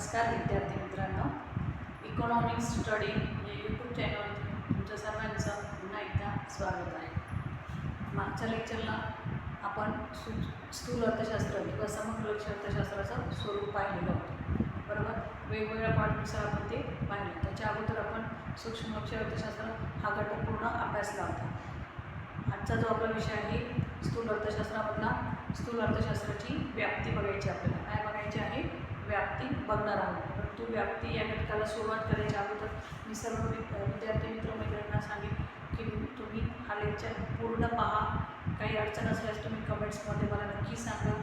नमस्कार विद्यार्थी मित्रांनो. इकॉनॉमिक्स स्टडी या यूट्यूब चॅनलवरती तुमच्या सर्वांचं पुन्हा एकदा स्वागत आहे. मागच्या लेक्चरला आपण सु स्थूल अर्थशास्त्र किंवा समग्र लक्ष अर्थशास्त्राचं स्वरूप पाहिलेलं होतं. बरोबर? वेगवेगळ्या पार्टनुसार आपण ते पाहिलं. त्याच्या अगोदर आपण सूक्ष्म लक्ष अर्थशास्त्र हा घटक पूर्ण अभ्यासला होता. आजचा जो आपला विषय आहे स्थूल अर्थशास्त्रामधला स्थूल अर्थशास्त्राची व्याप्ती बघायची आपल्याला. काय बघायची आहे? व्याप्ती बघणार आहोत. परंतु व्याप्ती या घटकाला सुरुवात करायच्या अगोदर मी सर्व वि- विद्यार्थी मित्रमैत्रिणींना सांगेन की तुम्ही हा लेक्चर पूर्ण पहा. काही अडचण असल्यास तुम्ही कमेंट्समध्ये मला नक्की सांगा.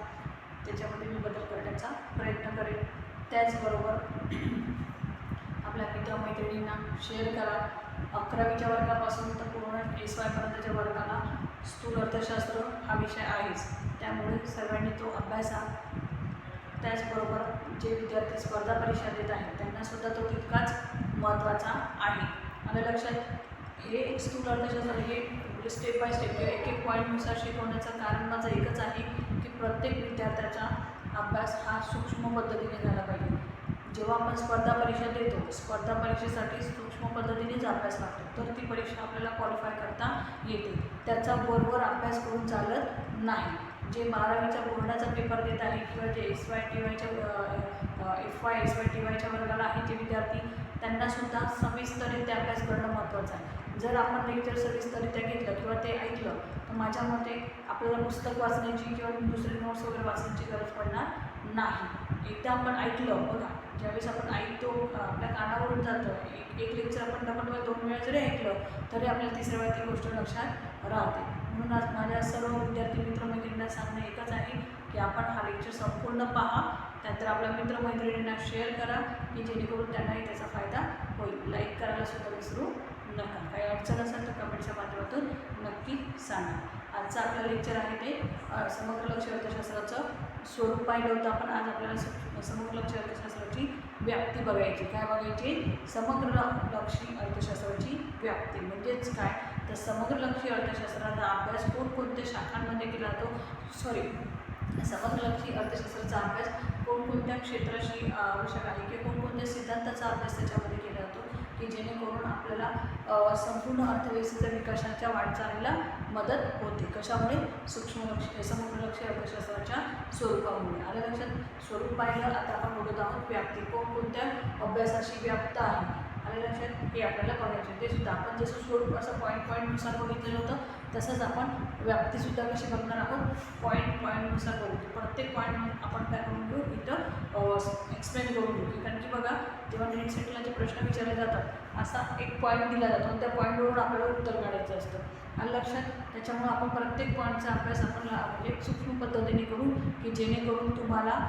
त्याच्यामध्ये मी बदल करण्याचा प्रयत्न करेन. त्याचबरोबर आपल्या मित्रमैत्रिणींना शेअर करा. अकरावीच्या वर्गापासून तर पूर्ण एस वायपर्यंतच्या वर्गाला स्थूल अर्थशास्त्र हा विषय आहेच. त्यामुळे सर्वांनी तो अभ्यासा त्याचबरोबर जे विद्यार्थी स्पर्धा परीक्षा देत आहेत त्यांनासुद्धा तो तितकाच महत्त्वाचा आहे. आलं लक्षात हे स्थूल अर्थशास्त्र हे स्टेप बाय स्टेप किंवा एक एक पॉईंटनुसार शिकवण्याचं कारण माझं एकच आहे की प्रत्येक विद्यार्थ्याचा अभ्यास हा सूक्ष्म पद्धतीने झाला पाहिजे. जेव्हा आपण स्पर्धा परीक्षा देतो स्पर्धा परीक्षेसाठी सूक्ष्म पद्धतीनेच अभ्यास लागतो तर ती परीक्षा आपल्याला क्वालिफाय करता येते. त्याचा बरोबर अभ्यास करून चालत नाही. जे बारावीच्या बोर्डाचा पेपर देत आहे किंवा जे S Y T वायच्या F Y S Y T वायच्या वर्गाला आहे जे विद्यार्थी त्यांनासुद्धा सविस्तरित्या अभ्यास करणं महत्त्वाचं आहे. जर आपण लेक्चर सविस्तरित्या घेतलं किंवा ते ऐकलं तर माझ्या मते आपल्याला पुस्तक वाचण्याची किंवा दुसरे नोट्स वगैरे वाचण्याची गरज पडणार नाही. एकदा आपण ऐकलं बघा. ज्यावेळेस आपण ऐकतो आपल्या कानावरून जातं एक एक लेक्चर आपण डबल दोन वेळा जरी ऐकलं तरी आपल्याला तिसऱ्या वेळा ती गोष्ट लक्षात राहते. म्हणून आज माझ्या सर्व विद्यार्थी मित्रमैत्रिणींना सांगणं एकच आहे की आपण हा लेक्चर संपूर्ण पहा त्यानंतर आपल्या मित्रमैत्रिणींना शेअर करा की जेणेकरून त्यांनाही त्याचा फायदा होईल. लाईक करायला सुद्धा विसरू नका. काही अडचण असेल तर कमेंटच्या माध्यमातून नक्की सांगा. आजचं आपलं लेक्चर आहे ते समग्र लक्ष अर्थशास्त्राचं स्वरूप पाहिलं होतं आपण. आज आपल्याला समग्र लक्ष अर्थशास्त्राची व्याप्ती बघायची. काय बघायची? समग्र लक्षी अर्थशास्त्राची व्याप्ती. म्हणजेच काय? तर समग्र लक्षी अर्थशास्त्राचा अभ्यास कोणकोणत्या शाखांमध्ये केला जातो? सॉरी समग्रलक्षी अर्थशास्त्राचा अभ्यास कोणकोणत्या क्षेत्राशी आवश्यक आहे? किंवा कोणकोणत्या सिद्धांताचा अभ्यास त्याच्यामध्ये की जेणेकरून आपल्याला संपूर्ण अर्थव्यवस्थेच्या विकासाच्या वाटचालीला मदत होते. कशामुळे? सूक्ष्म लक्ष समग्र लक्ष अर्थशास्त्राच्या स्वरूपामुळे. आलं लक्षात? स्वरूप पाहिलं आता आपण बोलत आहोत व्याप्ती कोणकोणत्या अभ्यासाशी व्याप्त आहे? आलं लक्षात हे आपल्याला बघायचे ते सुद्धा आपण जसं स्वरूप असं पॉईंट पॉईंटनुसार बघितलेलं होतं तसंच आपण व्याप्तीसुद्धा कशी बघणार आहोत? पॉईंट पॉईंटनुसार बघू प्रत्येक पॉईंट आपण काय करून घेऊ? इथं एक्सप्लेन करून घेऊ. कारण की बघा जेव्हा नेट सेटला जे प्रश्न विचारले जातात असा एक पॉईंट दिला जातो आणि त्या पॉईंटवरून आपल्याला उत्तर काढायचं असतं. आणि लक्षात त्याच्यामुळं आपण प्रत्येक पॉईंटचा अभ्यास आपण एक म्हणजे सूक्ष्म पद्धतीने करू की जेणेकरून तुम्हाला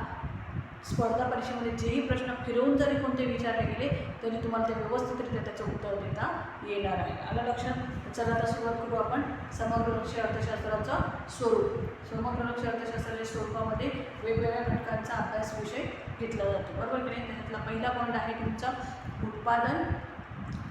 स्पर्धा परीक्षेमध्ये जेही प्रश्न फिरवून जरी कोणते विचारले गेले तरी तुम्हाला ते व्यवस्थितरित्या त्याचं उत्तर देता येणार आहे. आलं लक्षात? चला आता सुरुवात करू आपण समग्र लक्ष अर्थशास्त्राचं स्वरूप. समग्र लक्ष अर्थशास्त्राच्या स्वरूपामध्ये वेगवेगळ्या घटकांचा अभ्यास विषय घेतला जातो. बरोबर की नाही? पहिला पॉईंट आहे तुमचा उत्पादन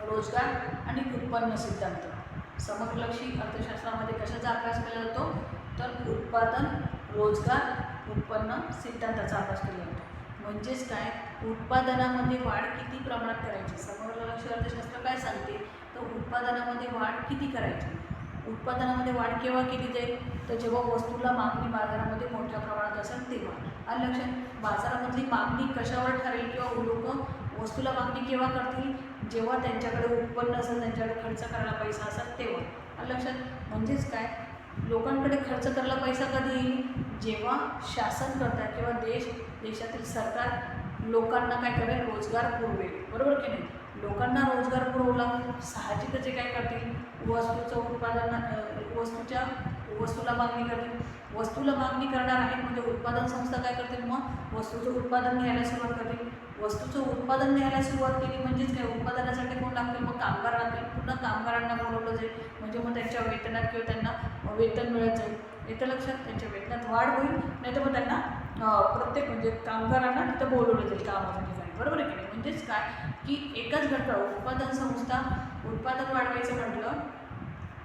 रोजगार आणि उत्पन्न सिद्धांत. समग्रलक्षी अर्थशास्त्रामध्ये कशाचा अभ्यास केला जातो? तर उत्पादन रोजगार उत्पन्न सिद्धांताचा अभ्यास केला होता. म्हणजेच काय? उत्पादनामध्ये वाढ किती प्रमाणात करायची? समोर लक्ष अर्थशास्त्र काय सांगते? तर उत्पादनामध्ये वाढ किती करायची? उत्पादनामध्ये वाढ केव्हा केली जाईल? तर जेव्हा वस्तूला मागणी बाजारामध्ये मोठ्या प्रमाणात असेल तेव्हा. आणि लक्षात बाजारामधली मागणी कशावर ठरेल किंवा लोक वस्तूला मागणी केव्हा करतील? जेव्हा त्यांच्याकडे उत्पन्न असेल त्यांच्याकडे खर्च करायला पैसा असेल तेव्हा. आणि लक्षात म्हणजेच काय? लोकांकडे खर्च करायला पैसा कधी येईल? जेव्हा शासन करतात किंवा देश देशातील सरकार लोकांना काय करेल? रोजगार पुरवेल. बरोबर की नाही? लोकांना रोजगार पुरवला साहजिकच ते काय करतील? वस्तूचं उत्पादन वस्तूच्या वस्तूला मागणी करतील. वस्तूला मागणी करणार आहेत म्हणजे उत्पादन संस्था काय करतील? मग वस्तूचं उत्पादन घ्यायला सुरुवात करतील. वस्तूचं उत्पादन घ्यायला सुरुवात केली म्हणजेच काय? उत्पादनासाठी कोण लागतील? मग कामगार लागतील. पुन्हा कामगारांना बोलवलं जाईल. म्हणजे मग त्यांच्या वेतनात किंवा त्यांना वेतन मिळत जाईल. येतं लक्षात त्यांच्या वेतनात वाढ होईल. नाही तर मग त्यांना प्रत्येक म्हणजे कामगारांना तिथं बोलवलं जाईल कामाच्या ठिकाणी. बरोबर आहे की नाही? म्हणजेच काय? की एकच घटक उत्पादन संस्था उत्पादन वाढवायचं म्हटलं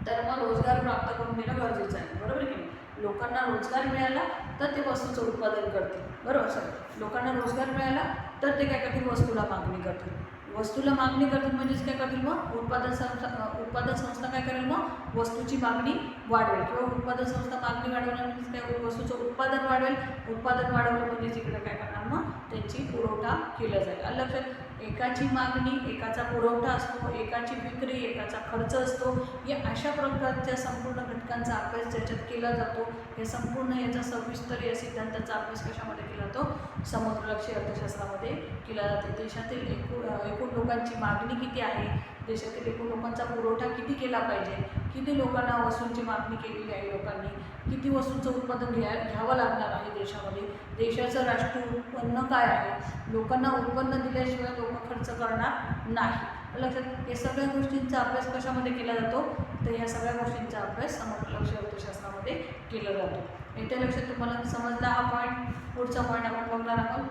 तर मग रोजगार प्राप्त करून देणं गरजेचं आहे. बरोबर आहे की नाही? लोकांना रोजगार मिळाला तर ते वस्तूचं उत्पादन करतील. बरोबर? सर. लोकांना रोजगार मिळाला तर ते काय करतील? वस्तूला मागणी करतील. वस्तूला मागणी करतील म्हणजेच काय करतील मग? उत्पादन संस्था उत्पादन संस्था काय करेल मग? वस्तूची मागणी वाढवेल. किंवा उत्पादन संस्था मागणी वाढवणार म्हणजेच काय? वस्तूचं उत्पादन वाढवेल. उत्पादन वाढवलं म्हणजेच इकडे काय करणार मग? त्यांची पुरवठा केला जाईल. लक्षात एकाची मागणी एकाचा पुरवठा असतो एकाची विक्री एकाचा खर्च असतो या अशा प्रकारच्या संपूर्ण घटकांचा अभ्यास ज्याच्यात केला जातो हे संपूर्ण याचा सविस्तर या सिद्धांताचा अभ्यास कशामध्ये केला जातो? समुद्रलक्षी अर्थशास्त्रामध्ये केला जातो. देशातील एकूण एकूण लोकांची मागणी किती आहे? देशातील एकूण लोकांचा पुरवठा किती केला पाहिजे? किती लोकांना वस्तूंची मागणी केलेली आहे लोकांनी? किती वस्तूंचं उत्पादन घ्या घ्यावं लागणार आहे देशामध्ये? देशाचं राष्ट्रीय उत्पन्न काय आहे? लोकांना उत्पन्न दिल्याशिवाय लोक खर्च करणार नाही. लक्षात या सगळ्या गोष्टींचा अभ्यास कशामध्ये केला जातो? तर ह्या सगळ्या गोष्टींचा अभ्यास समग्र लक्ष अर्थशास्त्रामध्ये केला जातो. येत्या लक्षात तुम्हाला समजला हा पॉईंट पुढचा पॉईंट आपण बघणार आहोत.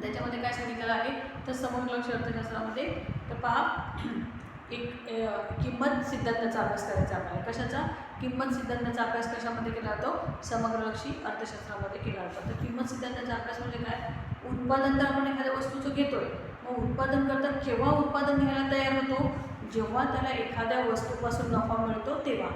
त्याच्यामध्ये काय सांगितलेलं आहे तर समग्र लक्ष अर्थशास्त्रामध्ये तर पहा एक किंमत सिद्धांताचा अभ्यास करायचा आपल्याला कशाचा? किंमत सिद्धांताचा अभ्यास कशामध्ये केला जातो? समग्रलक्षी अर्थशास्त्रामध्ये केला जातो. तर किंमत सिद्धांताचा अभ्यास म्हणजे काय? उत्पादन तर आपण एखाद्या वस्तूचं घेतोय. मग उत्पादन करता केव्हा उत्पादन घ्यायला तयार होतो? जेव्हा त्याला एखाद्या वस्तूपासून नफा मिळतो तेव्हा.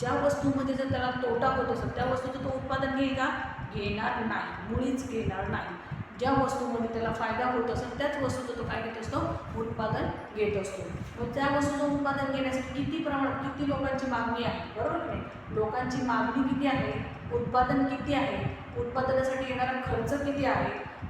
ज्या वस्तूमध्ये जर त्याला तोटा होत असेल त्या वस्तूचं तो उत्पादन घेईल का? घेणार नाही. मुळीच घेणार नाही. ज्या वस्तूमध्ये त्याला फायदा होत असेल त्याच वस्तूचं तो काय घेत असतो? उत्पादन घेत असतो. मग त्या वस्तूचं उत्पादन घेण्यासाठी किती प्रमाणात किती लोकांची मागणी आहे? बरोबर की नाही? लोकांची मागणी किती आहे? उत्पादन किती आहे? उत्पादनासाठी येणारा खर्च किती आहे?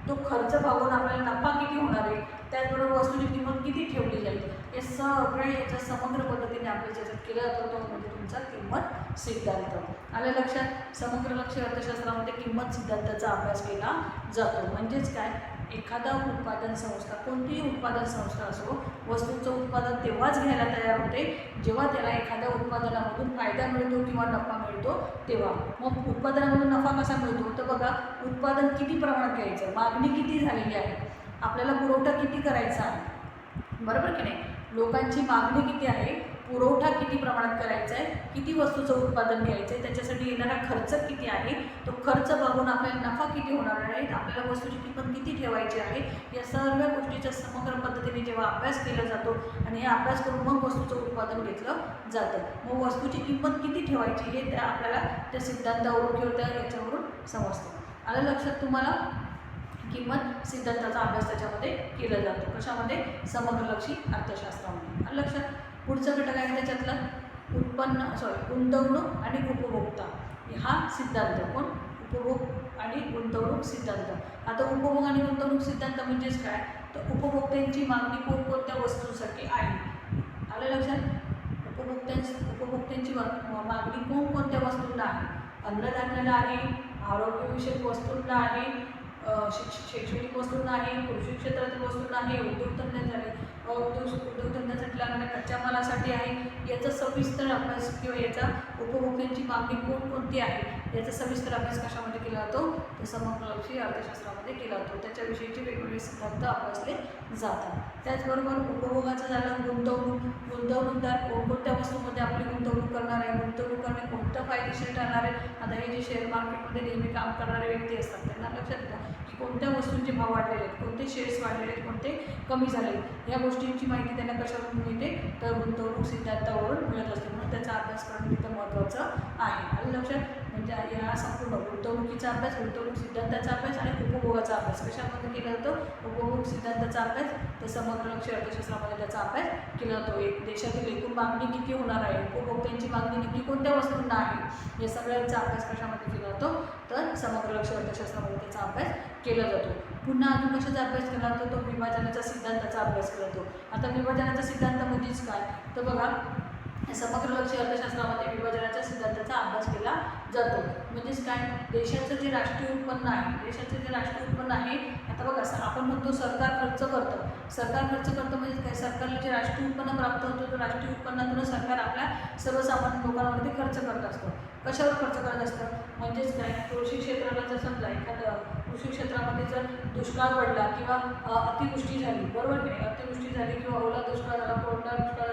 तो खर्च भागून आपल्याला नफा किती होणार आहे? त्याचबरोबर वस्तूची किंमत किती ठेवली जाईल? हे सगळं याच्या समग्र पद्धतीने आपल्या ज्याच्यात केलं जातो तो म्हणजे तुमचा किंमत सिद्धांत. आलं लक्षात? समग्र लक्ष अर्थशास्त्रामध्ये किंमत सिद्धांताचा अभ्यास केला जातो. म्हणजेच काय? एखादा उत्पादन संस्था कोणतीही उत्पादन संस्था असो वस्तूचं उत्पादन तेव्हाच घ्यायला तयार होते जेव्हा त्याला एखाद्या उत्पादनामधून फायदा मिळतो किंवा नफा मिळतो तेव्हा. मग उत्पादनामधून नफा कसा मिळतो? तर बघा उत्पादन किती प्रमाणात घ्यायचं? मागणी किती झालेली आहे? आपल्याला पुरवठा किती करायचा आहे? बरोबर की नाही? लोकांची मागणी किती आहे? पुरवठा किती प्रमाणात करायचा आहे किती वस्तूचं उत्पादन घ्यायचं आहे त्याच्यासाठी येणारा खर्च किती आहे तो खर्च बघून आपल्याला नफा किती होणार आहे आपल्याला वस्तूची किंमत किती ठेवायची आहे या सर्व गोष्टीचा समग्र पद्धतीने जेव्हा अभ्यास केला जातो आणि हे अभ्यास करून मग वस्तूचं उत्पादन घेतलं जातं. मग वस्तूची किंमत किती ठेवायची हे त्या आपल्याला त्या सिद्धांतावरून किंवा त्या याच्यावरून समजतं. आलं लक्षात तुम्हाला? किंमत सिद्धांताचा अभ्यास त्याच्यामध्ये केला जातो. कशामध्ये? समग्रलक्षी अर्थशास्त्रामध्ये. लक्षात? पुढचा घटक आहे त्याच्यातला उत्पन्न सॉरी गुंतवणूक आणि उपभोक्ता. हा सिद्धांत कोण? उपभोग आणि गुंतवणूक सिद्धांत. आता उपभोग आणि गुंतवणूक सिद्धांत म्हणजेच काय? तर उपभोक्त्यांची मागणी कोणकोणत्या वस्तूंसाठी आहे? आलं लक्षात? उपभोक्त्यांची उपभोक्त्यांची मागणी कोणकोणत्या वस्तूंना आहे? अन्नधान्याला आहे आरोग्यविषयक वस्तूंना आहे शिक्ष शैक्षणिक वस्तूंना आहे कृषी क्षेत्रातील वस्तूंना आहे उद्योगधंदे झाले उद्योग उद्योगधंद्यासाठी लागणाऱ्या कच्च्या मालासाठी आहे याचा सविस्तर अभ्यास किंवा याचा उपभोक्त्यांची मागणी कोणकोणती आहे याचा सविस्तर अभ्यास कशामध्ये केला जातो? तर समग्रलक्षी अर्थशास्त्रामध्ये केला जातो. त्याच्याविषयीचे वेगवेगळे सिद्धांत अभ्यासले जातात. त्याचबरोबर उपभोगाचं झालं गुंतवणूक. गुंतवणूकदार कोणकोणत्या वस्तूमध्ये आपली गुंतवणूक करणार आहे? गुंतवणूक करणे कोणतं फायदेशीर ठरणार आहे? आता हे जे शेअर मार्केटमध्ये नेहमी काम करणारे व्यक्ती असतात त्यांना लक्षात घ्या की कोणत्या वस्तूंचे भाव वाढलेले आहेत कोणते शेअर्स वाढलेले आहेत कोणते कमी झाले आहेत. या गोष्टींची माहिती त्यांना कशावरून मिळते? तर गुंतवणूक सिद्धांतावरून मिळत असते. म्हणून त्याचा अभ्यास करणं तिथं महत्त्वाचं आहे आलं लक्षात म्हणजे या संपूर्ण गुंतवणुकीचा अभ्यास गुंतवणूक सिद्धांताचा अभ्यास आणि उपभोगाचा अभ्यास. कशामध्ये केला जातो? उपभोग सिद्धांताचा अभ्यास तर समग्र लक्ष अर्थशास्त्रामध्ये त्याचा अभ्यास केला जातो. एक देशातील एकूण मागणी किती होणार आहे? उपभोक्त्यांची मागणी नक्की कोणत्या वस्तूंना आहे? या सगळ्यांचा अभ्यास कशामध्ये केला जातो? तर समग्र लक्ष अर्थशास्त्रामध्ये त्याचा अभ्यास केला जातो. पुन्हा अजून कशाचा अभ्यास केला जातो? तो विभाजनाचा सिद्धांताचा अभ्यास केला जातो. आता विभाजनाचा सिद्धांत म्हणजेच काय? तर बघा समग्र लक्ष अर्थशास्त्रामध्ये विभाजनाच्या सिद्धांताचा अभ्यास केला जातो. म्हणजेच काय? देशाचं जे राष्ट्रीय उत्पन्न आहे देशाचं जे राष्ट्रीय उत्पन्न आहे आता बघा असं आपण म्हणतो सरकार खर्च करतं. सरकार खर्च करतं म्हणजे काय? सरकारला जे राष्ट्रीय उत्पन्न प्राप्त होतं तो राष्ट्रीय उत्पन्नातून सरकार आपल्या सर्वसामान्य लोकांवरती खर्च करत असतो. कशावर खर्च करत असतं? म्हणजेच काय? कृषी क्षेत्राला जर समजा एखादं कृषी क्षेत्रामध्ये जर दुष्काळ पडला किंवा अतिवृष्टी झाली बरोबर की नाही? अतिवृष्टी झाली किंवा ओला दुष्काळ झाला कोरडा दुष्काळ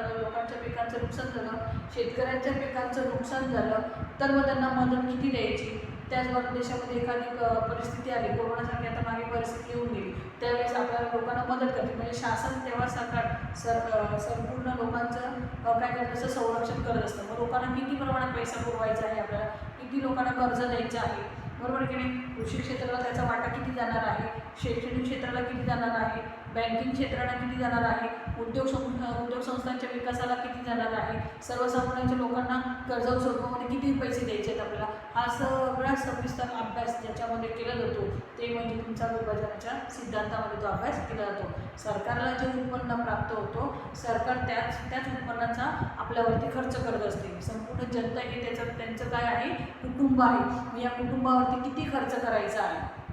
नुकसान झालं शेतकऱ्यांच्या पिकांचं नुकसान झालं तर मग त्यांना मदत किती द्यायची? त्याचबरोबर देशामध्ये एखादी परिस्थिती आली कोरोनासारखी आता मागे परिस्थिती येऊन गेली त्यावेळेस आपल्याला लोकांना मदत करते. म्हणजे शासन तेव्हा सरकार सर संपूर्ण लोकांचं काय करत असं संरक्षण करत असतं. मग लोकांना किती प्रमाणात पैसा पुरवायचा आहे आपल्याला? किती लोकांना कर्ज द्यायचं आहे? बरोबर की नाही? कृषी क्षेत्राला त्याचा वाटा किती जाणार आहे? शैक्षणिक क्षेत्राला किती जाणार आहे? बँकिंग क्षेत्राला किती जाणार आहे? उद्योग सं उद्योग संस्थांच्या विकासाला किती जाणार आहे? सर्वसामान्यांच्या लोकांना कर्ज स्वरूपामध्ये किती पैसे द्यायचे आहेत आपल्याला? हा सगळा सविस्तर अभ्यास ज्याच्यामध्ये केला जातो ते म्हणजे तुमचा विभाजनाच्या सिद्धांतामध्ये तो अभ्यास केला जातो. सरकारला जे उत्पन्न प्राप्त होतो सरकार त्याच त्याच उत्पन्नाचा आपल्यावरती खर्च करत असते. संपूर्ण जनता हे त्याचं त्यांचं काय आहे? कुटुंब आहे. या कुटुंबावरती किती खर्च करायचा आहे?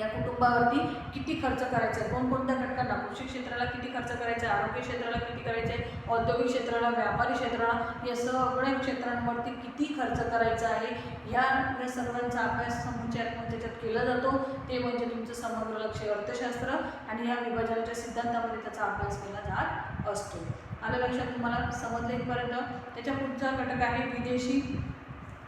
या कुटुंबावरती किती खर्च करायचा आहे? कोणकोणत्या घटकांना? कृषी क्षेत्राला किती खर्च करायचा आहे? आरोग्य क्षेत्राला किती करायचं आहे? औद्योगिक क्षेत्राला व्यापारी क्षेत्राला या सगळ्या क्षेत्रांवरती किती खर्च करायचा आहे? या या सर्वांचा अभ्यास समुच्चयात्मक त्याच्यात केला जातो ते म्हणजे तुमचं समग्र लक्ष अर्थशास्त्र आणि या विभाजनाच्या सिद्धांतामध्ये त्याचा अभ्यास केला जात असतो. आलं लक्षात? तुम्हाला समजलं इथपर्यंत? त्याच्या पुढचा घटक आहे विदेशी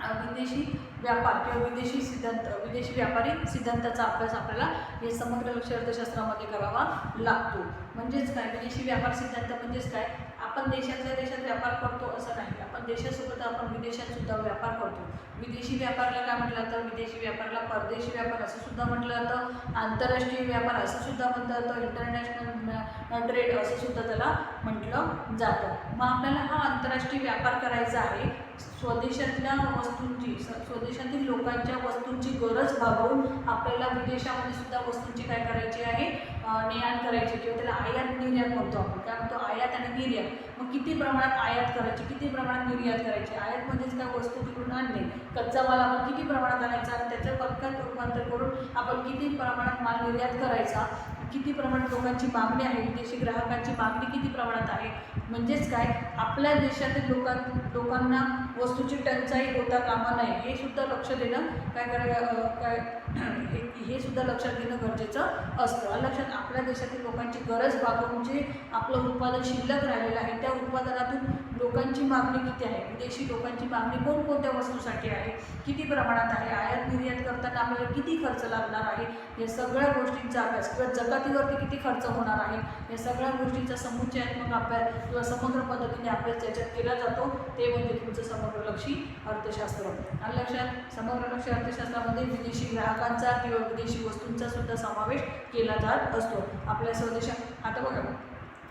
विदेशी व्यापार किंवा विदेशी सिद्धांत विदेशी व्यापारी सिद्धांताचा अभ्यास आपल्याला हे समग्र लक्ष अर्थशास्त्रामध्ये करावा लागतो. म्हणजेच काय? विदेशी व्यापार सिद्धांत म्हणजेच काय? आपण देशातल्या देशात व्यापार करतो असं नाही. आपण देशासोबत आपण विदेशात सुद्धा व्यापार करतो. विदेशी व्यापारला काय म्हटलं जातं? विदेशी व्यापारला परदेशी व्यापार असं सुद्धा म्हटलं जातं. आंतरराष्ट्रीय व्यापार असं सुद्धा म्हटलं जातं. इंटरनॅशनल ट्रेड असं सुद्धा त्याला म्हटलं जातं. मग आपल्याला हा आंतरराष्ट्रीय व्यापार करायचा आहे. स्वदेशातल्या वस्तूंची स्वदेशातील लोकांच्या वस्तूंची गरज भागवून आपल्याला विदेशामध्ये सुद्धा वस्तूंची काय करायची आहे? अं, ने-आण करायची किंवा त्याला आयात निर्यात म्हणतो आपण. काय म्हणतो आयात आणि निर्यात. मग किती प्रमाणात आयात करायची? किती प्रमाणात निर्यात करायची? आयात म्हणजेच काय वस्तू तिकडून आणणे? कच्चा माल आपण किती प्रमाणात आणायचा? आणि त्याचं पक्कात रूपांतर करून आपण किती प्रमाणात माल निर्यात करायचा? किती प्रमाणात लोकांची मागणी आहे विदेशी ग्राहकांची मागणी किती प्रमाणात आहे? म्हणजेच काय? आपल्या देशातील लोकां लोकांना वस्तूची टंचाई होता कामा नये हे सुद्धा लक्ष देणं काय करायला काय हे सुद्धा लक्षात घेणं गरजेचं असतं. लक्षात आपल्या देशातील लोकांची गरज भागवून जे आपलं उत्पादन शिल्लक राहिलेलं आहे त्या उत्पादनातून लोकांची मागणी किती आहे? विदेशी लोकांची मागणी कोणकोणत्या वस्तूसाठी आहे? किती प्रमाणात आहे? आयात निर्यात करताना आपल्याला किती खर्च लागणार आहे? या सगळ्या गोष्टींचा अभ्यास किंवा जकातीवरती किती खर्च होणार आहे? या सगळ्या गोष्टींचा समुच्चयात्मक अभ्यास किंवा समग्र पद्धतीने अभ्यास ज्याच्यात केला जातो ते म्हणजे तुमचं समग्र लक्षी अर्थशास्त्र. आणि लक्षात समग्रलक्षी अर्थशास्त्रामध्ये विदेशी ग्राहकांचा किंवा विदेशी वस्तूंचा सुद्धा समावेश केला जात असतो. आपल्या स्वदेशात आता बघा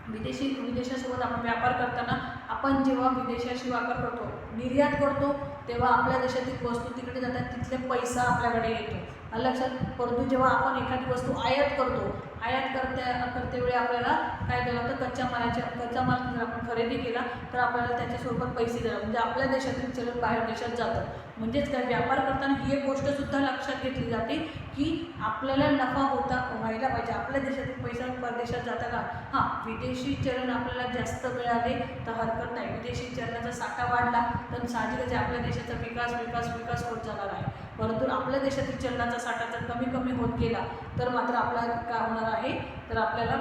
विदेशी विदेशासोबत आपण व्यापार करताना आपण जेव्हा विदेशाशी वापर करतो निर्यात करतो तेव्हा आपल्या देशातील वस्तू तिकडे जातात तिथले पैसा आपल्याकडे येतो. लक्षात परंतु जेव्हा आपण एखादी वस्तू आयात करतो आयात करते करतेवेळी आपल्याला काय केलं होतं? कच्च्या मालाच्या कच्चा माल जर आपण खरेदी केला तर आपल्याला त्याच्या स्वरूपात पैसे देणार म्हणजे आपल्या देशातील चलन बाहेर देशात जातं. म्हणजेच काय? व्यापार करताना ही एक गोष्टसुद्धा लक्षात घेतली जाते की आपल्याला नफा होता व्हायला पाहिजे. आपल्या देशातील पैसा परदेशात जाता का हां विदेशी चलन आपल्याला जास्त मिळाले तर हरकत नाही. विदेशी चलनाचा साठा वाढला तर साहजिकच आपल्या देशाचा विकास विकास विकास होत जाणार आहे. परंतु आपल्या देशातील चलनाचा साठा जर कमी कमी होत गेला तर मात्र आपला काय होणार आहे? तर आपल्याला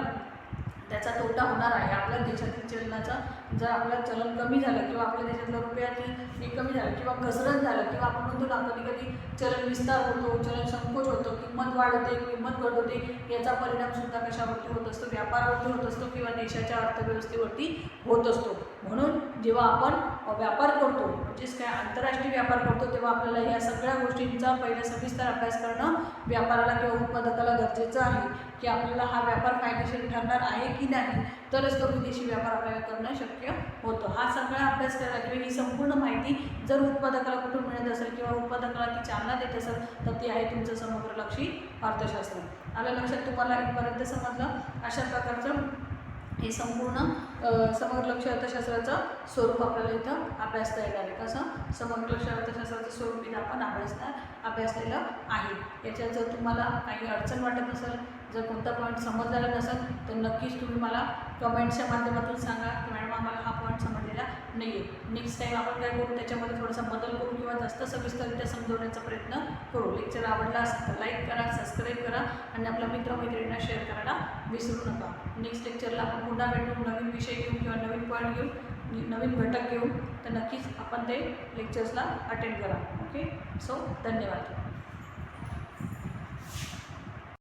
त्याचा तोटा होणार आहे. आपल्या देशातील चलनाचा जर आपलं चलन कमी झालं किंवा आपल्या देशातलं रुपयाची हे कमी झालं किंवा घसरण झालं किंवा आपण म्हणतो ना कधी कधी चलन विस्तार होतो चलन संकोच होतो किंमत वाढते किंमत घट होते याचा परिणामसुद्धा कशावरती होत असतो? व्यापारावरती होत असतो किंवा देशाच्या अर्थव्यवस्थेवरती होत असतो? म्हणून जेव्हा आपण व्यापार करतो म्हणजेच काय आंतरराष्ट्रीय व्यापार करतो तेव्हा आपल्याला या सगळ्या गोष्टींचा पहिला सविस्तर अभ्यास करणं व्यापाराला किंवा उत्पादकाला गरजेचं आहे की आपल्याला हा व्यापार फायदेशीर ठरणार आहे की नाही तरच तो विदेशी व्यापार आपल्याला करणं शक्य होतं. हा सगळा अभ्यास करायला किंवा ही संपूर्ण माहिती जर उत्पादकाला कुठून मिळत असेल किंवा उत्पादकाला ती चालना देत असेल तर ती आहे तुमचं समग्र लक्षी अर्थशास्त्र. आलं लक्षात तुम्हाला इथपर्यंत समजलं? अशा प्रकारचं हे संपूर्ण समग्र लक्ष अर्थशास्त्राचं स्वरूप आपल्याला इथं अभ्यासता येणार आहे. कसं? समग्र लक्ष अर्थशास्त्राचं स्वरूप इथं आपण अभ्यासता अभ्यासलेलं आहे. याच्यात जर तुम्हाला काही अडचण वाटत असेल जर कोणता पॉईंट समजलेला नसेल तर नक्कीच तुम्ही मला कमेंट्सच्या माध्यमातून सांगा. की मॅडम आम्हाला हा पॉईंट समजलेला नाही आहे नेक्स्ट टाईम आपण काय करू त्याच्यामध्ये थोडासा बदल करू किंवा जास्त सविस्तररित्या समजवण्याचा प्रयत्न करू. लेक्चर आवडला असेल तर लाईक करा सबस्क्राईब करा आणि आपल्या मित्रमैत्रिणींना शेअर करायला विसरू नका. नेक्स्ट लेक्चरला आपण पुन्हा भेटून नवीन विषय घेऊन किंवा नवीन पॉईंट घेऊन नवीन घटक घेऊन. तर नक्कीच आपण ते लेक्चर्सला अटेंड करा. ओके सो धन्यवाद.